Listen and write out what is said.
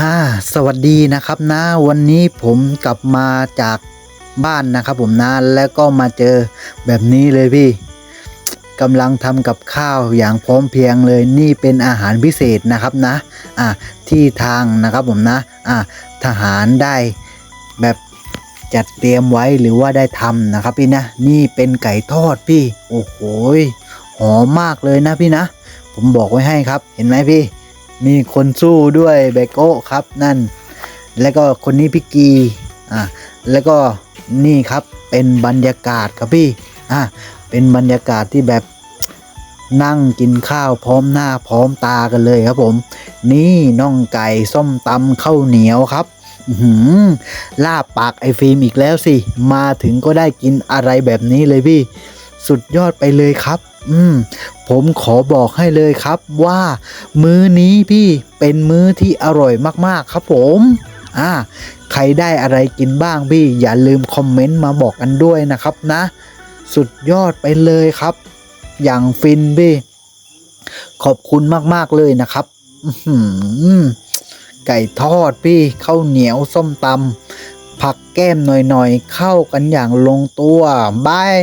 อ่าสวัสดีนะครับนะวันนี้ผมกลับมาจากบ้านนะครับ ผมนะแล้วก็มาเจอแบบนี้เลยพี่กำลังทำกับข้าวอย่างพร้อมเพียงเลยนี่เป็นอาหารพิเศษนะครับนะอ่าที่ทางนะครับผมนะอ่าทหารได้แบบจัดเตรียมไว้หรือว่าได้ทำนะครับพี่นะนี่เป็นไก่ทอดพี่ โอ้โหหอมมากเลยนะพี่นะ ผมบอกไว้ให้ครับเห็นไหมพี่ มีคนสู้ด้วยเบโก้ครับนั่น แล้วก็คนนี้พี่กีอะแล้วก็นี่ครับเป็นบรรยากาศครับพี่อะเป็นบรรยากาศที่แบบนั่งกินข้าวพร้อมหน้าพร้อมตากันเลยครับผม นี่น่องไก่ส้มตำข้าวเหนียวครับหือลาบปากไอฟิล์มอีกแล้วสิ มาถึงก็ได้กินอะไรแบบนี้เลยพี่ สุดยอดไปเลยครับ อืม ผมขอบอกให้เลยครับว่า มื้อนี้พี่เป็นมื้อที่อร่อยมากๆครับผม อ่า ใครได้อะไรกินบ้างพี่ อย่าลืมคอมเมนต์มาบอกกันด้วยนะครับนะ สุดยอดไปเลยครับ อย่างฟินพี่ ขอบคุณมากๆเลยนะครับไก่ทอดพี่ข้าวเหนียวส้มตำผักแก้มหน่อยๆ เข้ากันอย่างลงตัวบาย